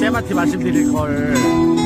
세마티 말씀드릴 걸.